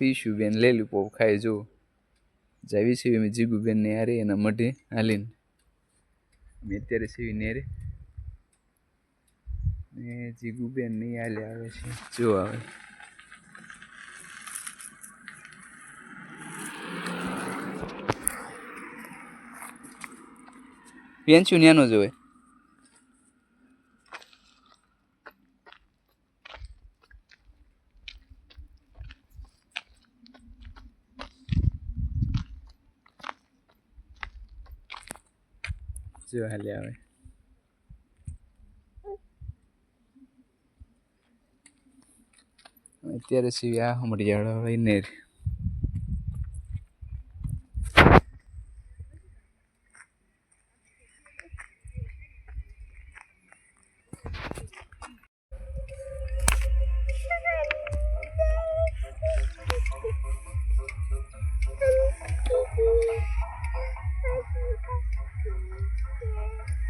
પીશું બેન લેલું પોપ ખાઈ જો જાવી છે મેં જીગુબેન ને હારે એના મઢે હાલીને. મેં અત્યારે સીવી નેરે ને જીગુબેન નહીં હાલે આવે છે. જો આવે. પેન્ચ્યું ન્યાનો જોવે? જો હાલે આવે અત્યારે સિવાય આ હમણાં હોય มีไฝ